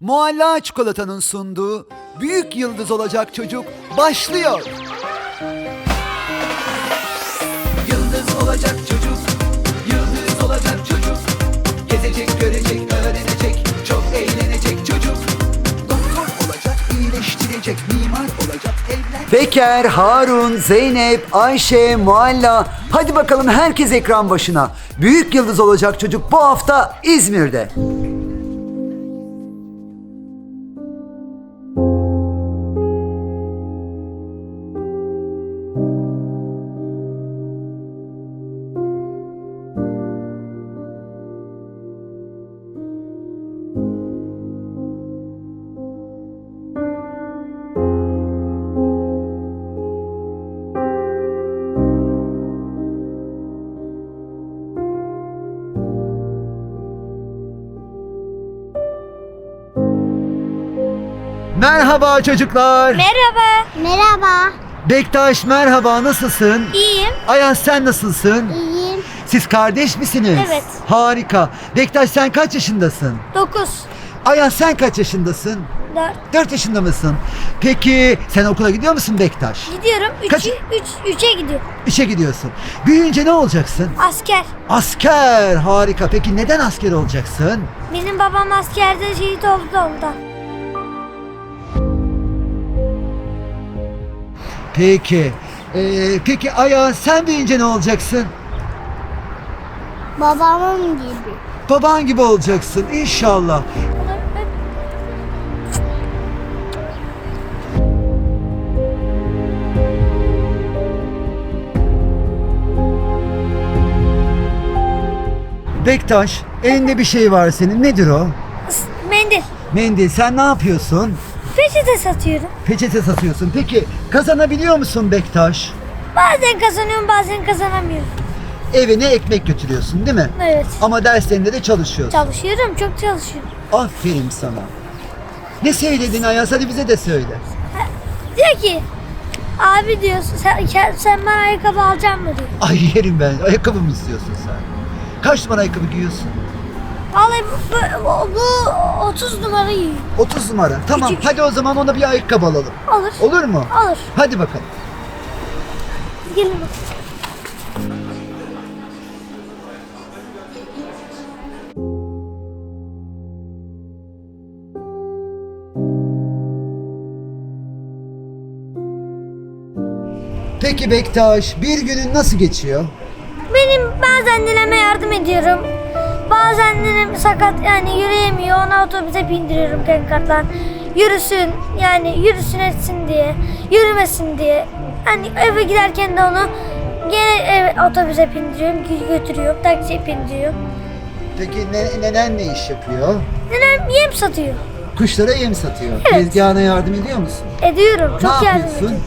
Mualla çikolatanın sunduğu Büyük Yıldız Olacak Çocuk başlıyor. Yıldız olacak çocuk, yıldız olacak çocuk. Gezecek, görecek, öğrenecek, çok eğlenecek çocuk. Doktor olacak, iyileştirecek, mimar olacak, evlen... Beker, Harun, Zeynep, Ayşe, Mualla. Hadi bakalım herkes ekran başına. Büyük Yıldız Olacak Çocuk bu hafta İzmir'de. Merhaba çocuklar. Merhaba. Merhaba. Bektaş merhaba nasılsın? İyiyim. Ayaz sen nasılsın? İyiyim. Siz kardeş misiniz? Evet. Harika. Bektaş sen kaç yaşındasın? 9. Ayaz sen kaç yaşındasın? 4. 4 yaşında mısın? Peki sen okula gidiyor musun Bektaş? Gidiyorum. 3 Kaç- 3 3'e gidiyor. İşe gidiyorsun. Büyüyünce ne olacaksın? Asker. Asker. Harika. Peki neden asker olacaksın? Benim babam askerde şehit oldu da ondan. Peki. Ee, peki Ayaz sen büyüyünce ne olacaksın? Babamın gibi. Baban gibi olacaksın inşallah. Bektaş, elinde bir şey var senin. Nedir o? Mendil. Mendil. Sen ne yapıyorsun? Peçete satıyorum. Peçete satıyorsun. Peki kazanabiliyor musun Bektaş? Bazen kazanıyorum bazen kazanamıyorum. Evine ekmek götürüyorsun değil mi? Evet. Ama derslerinde de çalışıyorsun. Çalışıyorum çok çalışıyorum. Aferin sana. Ne söyledin Ayaz? Hadi bize de söyle. Diyor ki abi diyor sen, sen bana ayakkabı alacak mı diyor. Ay yerim ben. Ayakkabı mı istiyorsun sen? Kaç numara ayakkabı giyiyorsun? Vallahi bu, bu, bu 30 numara yiyor. 30 numara. Tamam Küçük. hadi o zaman ona bir ayakkabı alalım. Alır. Olur mu? Alır. Hadi bakalım. Gelin bakalım. Peki Bektaş bir günün nasıl geçiyor? Benim bazen dileme yardım ediyorum. Bazen dilem sakat yani yürüyemiyor. Ona otobüse bindiriyorum kenkartla. Yürüsün yani yürüsün etsin diye. Yürümesin diye. Hani eve giderken de onu gene eve, otobüse bindiriyorum. gö- Götürüyorum. Taksiye bindiriyorum. Peki ne, nenen ne iş yapıyor? Nenem yem satıyor. Kuşlara yem satıyor. Evet. Tezgahına yardım ediyor musun? Ediyorum. ne Çok yardım yapıyorsun? ediyorum.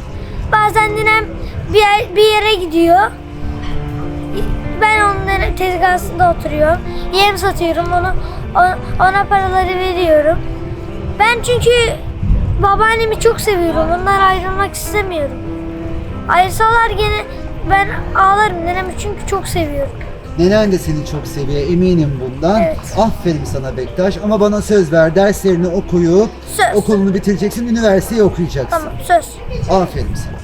Bazen ninem bir, yer- bir yere gidiyor. Ben onların tezgahında oturuyorum. Yem satıyorum onu. Ona paraları veriyorum. Ben çünkü babaannemi çok seviyorum. Ondan ayrılmak istemiyorum. Ayrılsalar gene ben ağlarım. Nenemi çünkü çok seviyorum. Nenen de seni çok seviyor eminim bundan. Evet. Aferin sana Bektaş ama bana söz ver derslerini okuyup Söz. okulunu bitireceksin üniversiteyi okuyacaksın. Tamam söz. Aferin sana.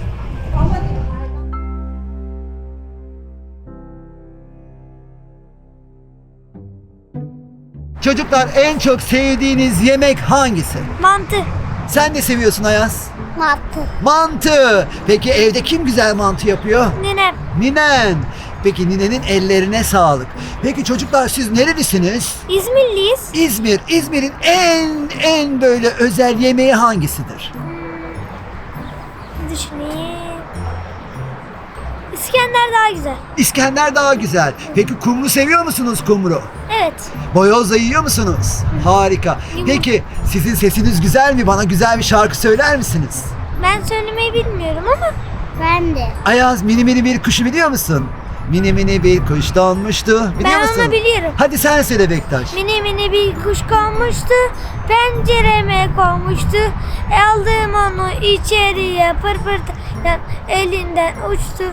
Çocuklar en çok sevdiğiniz yemek hangisi? Mantı. Sen de seviyorsun Ayaz. Mantı. Mantı. Peki evde kim güzel mantı yapıyor? Ninem. Ninen. Peki ninenin ellerine sağlık. Peki çocuklar siz nerelisiniz? İzmirliyiz. İzmir. İzmir'in en en böyle özel yemeği hangisidir? Düşüneyim. İskender daha güzel. İskender daha güzel. Peki kumru seviyor musunuz kumru? Evet. Boyoz da yiyor musunuz? Harika. Peki sizin sesiniz güzel mi? Bana güzel bir şarkı söyler misiniz? Ben söylemeyi bilmiyorum ama. Ben de. Ayaz mini mini bir kuşu biliyor musun? Mini mini bir kuş donmuştu. Biliyor Ben musun? onu biliyorum. Hadi sen söyle Bektaş. Mini mini bir kuş konmuştu. Pencereme konmuştu. Aldım onu içeriye pır pır. Elinden uçtu.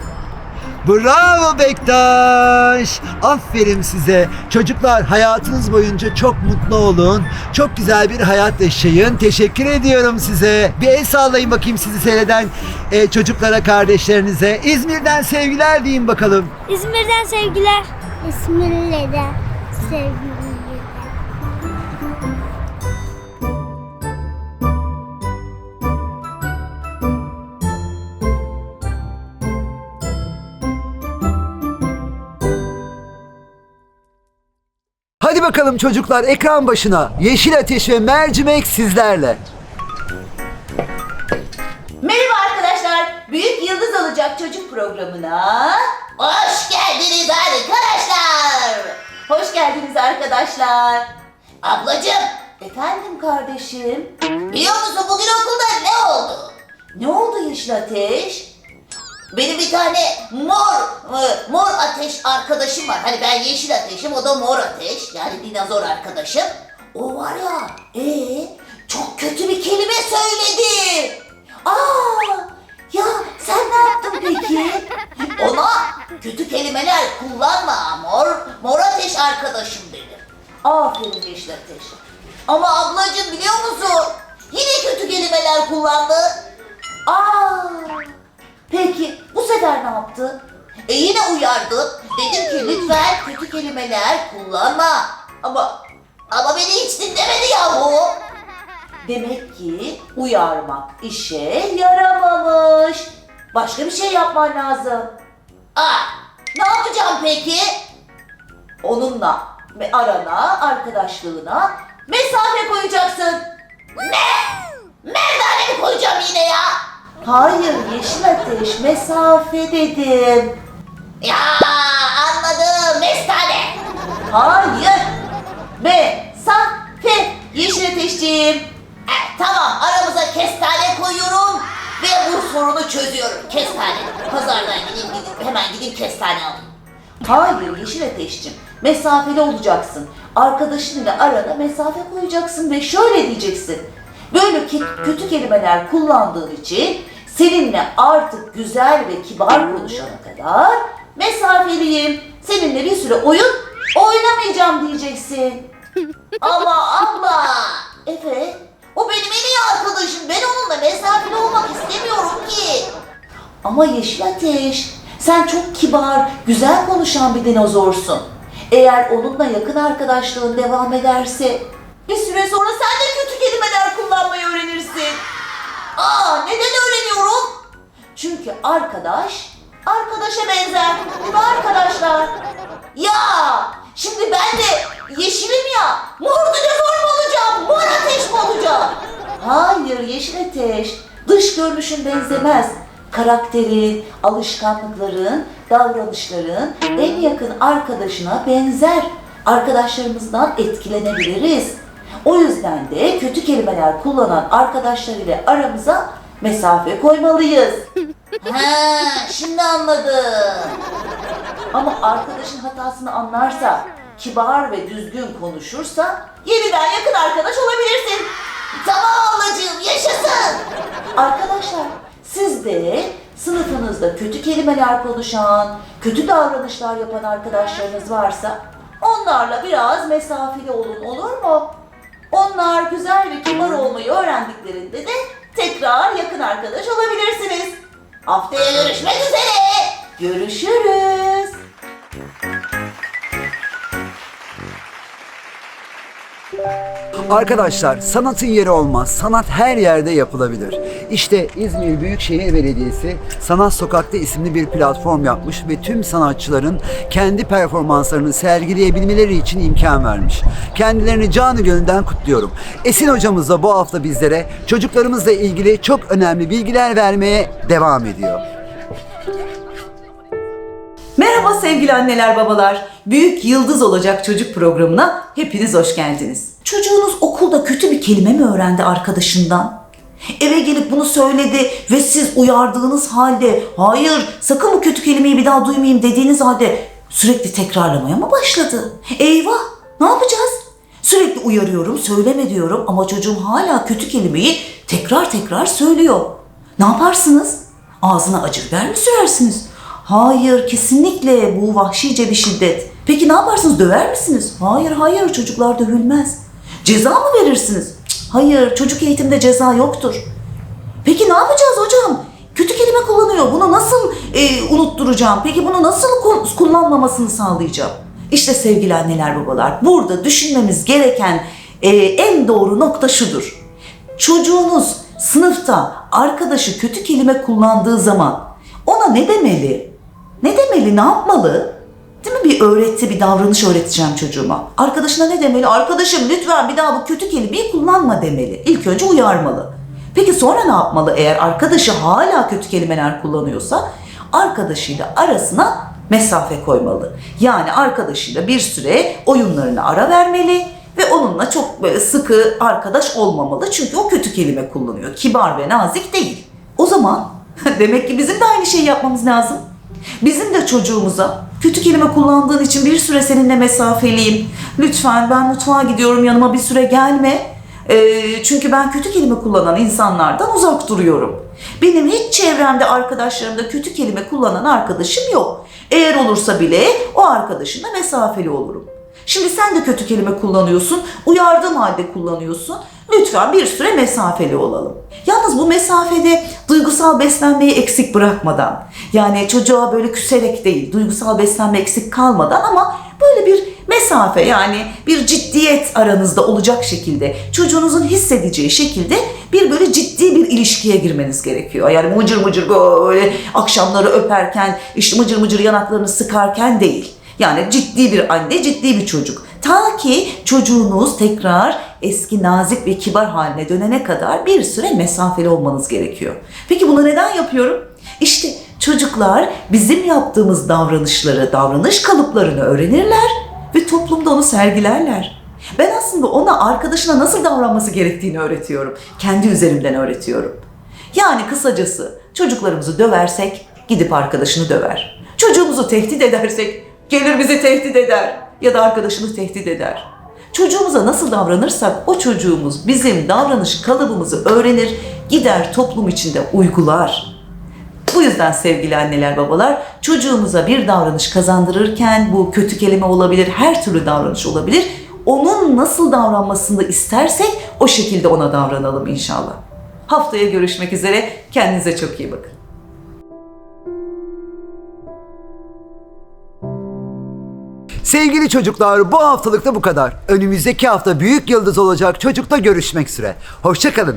Bravo Bektaş. Aferin size. Çocuklar hayatınız boyunca çok mutlu olun. Çok güzel bir hayat yaşayın. Teşekkür ediyorum size. Bir el sallayın bakayım sizi seyreden e, çocuklara, kardeşlerinize. İzmir'den sevgiler deyin bakalım. İzmir'den sevgiler. İsminle de bakalım çocuklar ekran başına. Yeşil Ateş ve Mercimek sizlerle. Merhaba arkadaşlar. Büyük Yıldız Olacak Çocuk programına hoş geldiniz arkadaşlar. Hoş geldiniz arkadaşlar. Ablacığım. Efendim kardeşim. Biliyor musun bugün okulda ne oldu? Ne oldu Yeşil Ateş? Benim bir tane mor, e, mor ateş arkadaşım var. Hani ben yeşil ateşim, o da mor ateş. Yani dinozor arkadaşım. O var ya, ee, çok kötü bir kelime söyledi. Aa, ya sen ne yaptın peki? Ona kötü kelimeler kullanma mor, mor ateş arkadaşım dedim. Aferin yeşil ateş. Ama ablacığım biliyor musun? Yine kötü kelimeler kullandı. Aa, Peki bu sefer ne yaptı? E yine uyardım. Dedim ki lütfen kötü kelimeler kullanma. Ama ama beni hiç dinlemedi yahu. Demek ki uyarmak işe yaramamış. Başka bir şey yapman lazım. Aa, ne yapacağım peki? Onunla arana, arkadaşlığına mesafe koyacaksın. Ne? Merdane mi koyacağım yine ya? Hayır, yeşil ateş, mesafe dedim. Ya anladım, mestane. Hayır, mesafe, yeşil ateşciğim. Eh, tamam, aramıza kestane koyuyorum ve bu sorunu çözüyorum. Kestane. Pazardan gideyim, gideyim hemen gideyim kestane alayım. Hayır yeşil ateşciğim. Mesafeli olacaksın. Arkadaşınla arana mesafe koyacaksın ve şöyle diyeceksin. Böyle kötü kelimeler kullandığın için seninle artık güzel ve kibar konuşana kadar mesafeliyim. Seninle bir süre oyun oynamayacağım diyeceksin. Ama abla. Evet. O benim en iyi arkadaşım. Ben onunla mesafeli olmak istemiyorum ki. Ama Yeşil Ateş, sen çok kibar, güzel konuşan bir dinozorsun. Eğer onunla yakın arkadaşlığın devam ederse, bir süre sonra sen de kötü kelimeler kullanmayı öğrenirsin. Aa, neden öğreniyorum? Çünkü arkadaş, arkadaşa benzer. Mi arkadaşlar? Ya, şimdi ben de yeşilim ya, mor dinozor mu olacağım, mor ateş mi olacağım? Hayır, yeşil ateş. Dış görünüşün benzemez. Karakterin, alışkanlıkların, davranışların en yakın arkadaşına benzer. Arkadaşlarımızdan etkilenebiliriz. O yüzden de kötü kelimeler kullanan arkadaşlar ile aramıza mesafe koymalıyız. ha, şimdi anladım. Ama arkadaşın hatasını anlarsa, kibar ve düzgün konuşursa yeniden yakın arkadaş olabilirsin. Tamam ablacığım yaşasın. Arkadaşlar siz de sınıfınızda kötü kelimeler konuşan, kötü davranışlar yapan arkadaşlarınız varsa onlarla biraz mesafeli olun olur mu? Onlar güzel ve kibar olmayı öğrendiklerinde de tekrar yakın arkadaş olabilirsiniz. Haftaya görüşmek üzere. Görüşürüz. Arkadaşlar sanatın yeri olmaz. Sanat her yerde yapılabilir. İşte İzmir Büyükşehir Belediyesi Sanat Sokak'ta isimli bir platform yapmış ve tüm sanatçıların kendi performanslarını sergileyebilmeleri için imkan vermiş. Kendilerini canı gönülden kutluyorum. Esin hocamız da bu hafta bizlere çocuklarımızla ilgili çok önemli bilgiler vermeye devam ediyor. Merhaba sevgili anneler babalar. Büyük Yıldız Olacak Çocuk programına hepiniz hoş geldiniz. Çocuğunuz okulda kötü bir kelime mi öğrendi arkadaşından? Eve gelip bunu söyledi ve siz uyardığınız halde hayır sakın bu kötü kelimeyi bir daha duymayayım dediğiniz halde sürekli tekrarlamaya mı başladı? Eyvah ne yapacağız? Sürekli uyarıyorum söyleme diyorum ama çocuğum hala kötü kelimeyi tekrar tekrar söylüyor. Ne yaparsınız? Ağzına acı biber mi sürersiniz? Hayır, kesinlikle bu vahşice bir şiddet. Peki ne yaparsınız? Döver misiniz? Hayır, hayır çocuklar dövülmez. Ceza mı verirsiniz? Hayır, çocuk eğitimde ceza yoktur. Peki ne yapacağız hocam? Kötü kelime kullanıyor. Bunu nasıl e, unutturacağım? Peki bunu nasıl ku- kullanmamasını sağlayacağım? İşte sevgili anneler babalar, burada düşünmemiz gereken e, en doğru nokta şudur. Çocuğunuz sınıfta arkadaşı kötü kelime kullandığı zaman ona ne demeli? Ne demeli? Ne yapmalı? Değil mi bir öğreti, bir davranış öğreteceğim çocuğuma. Arkadaşına ne demeli? Arkadaşım lütfen bir daha bu kötü kelimeyi kullanma demeli. İlk önce uyarmalı. Peki sonra ne yapmalı? Eğer arkadaşı hala kötü kelimeler kullanıyorsa arkadaşıyla arasına mesafe koymalı. Yani arkadaşıyla bir süre oyunlarına ara vermeli ve onunla çok böyle sıkı arkadaş olmamalı. Çünkü o kötü kelime kullanıyor. Kibar ve nazik değil. O zaman demek ki bizim de aynı şeyi yapmamız lazım. Bizim de çocuğumuza kötü kelime kullandığın için bir süre seninle mesafeliyim. Lütfen ben mutfağa gidiyorum yanıma bir süre gelme. Ee, çünkü ben kötü kelime kullanan insanlardan uzak duruyorum. Benim hiç çevremde arkadaşlarımda kötü kelime kullanan arkadaşım yok. Eğer olursa bile o arkadaşımla mesafeli olurum. Şimdi sen de kötü kelime kullanıyorsun, uyardığım halde kullanıyorsun. Lütfen bir süre mesafeli olalım. Yalnız bu mesafede duygusal beslenmeyi eksik bırakmadan, yani çocuğa böyle küserek değil, duygusal beslenme eksik kalmadan ama böyle bir mesafe yani bir ciddiyet aranızda olacak şekilde, çocuğunuzun hissedeceği şekilde bir böyle ciddi bir ilişkiye girmeniz gerekiyor. Yani mıcır mıcır böyle akşamları öperken, işte mıcır mıcır yanaklarını sıkarken değil. Yani ciddi bir anne, ciddi bir çocuk. Ta ki çocuğunuz tekrar eski nazik ve kibar haline dönene kadar bir süre mesafeli olmanız gerekiyor. Peki bunu neden yapıyorum? İşte çocuklar bizim yaptığımız davranışları, davranış kalıplarını öğrenirler ve toplumda onu sergilerler. Ben aslında ona arkadaşına nasıl davranması gerektiğini öğretiyorum. Kendi üzerimden öğretiyorum. Yani kısacası çocuklarımızı döversek gidip arkadaşını döver. Çocuğumuzu tehdit edersek gelir bizi tehdit eder ya da arkadaşını tehdit eder. Çocuğumuza nasıl davranırsak o çocuğumuz bizim davranış kalıbımızı öğrenir, gider toplum içinde uygular. Bu yüzden sevgili anneler babalar çocuğumuza bir davranış kazandırırken bu kötü kelime olabilir, her türlü davranış olabilir. Onun nasıl davranmasını istersek o şekilde ona davranalım inşallah. Haftaya görüşmek üzere. Kendinize çok iyi bakın. Sevgili çocuklar bu haftalıkta bu kadar. Önümüzdeki hafta büyük yıldız olacak çocukla görüşmek üzere. Hoşçakalın.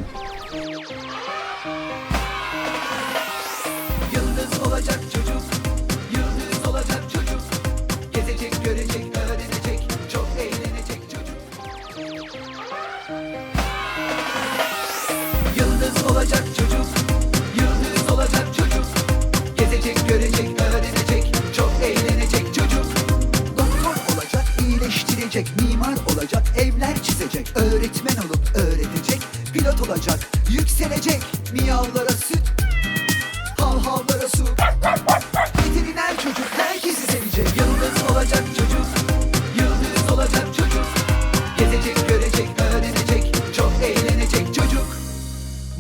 Yükselecek, miyavlara süt, Hav havlara su. Veteriner çocuk herkesi sevecek. Yıldız olacak çocuk Yıldız olacak çocuk. Gezecek görecek öğrenecek Çok eğlenecek çocuk.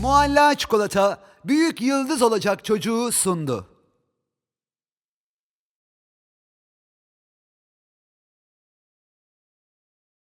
Mualla çikolata büyük yıldız olacak çocuğu sundu.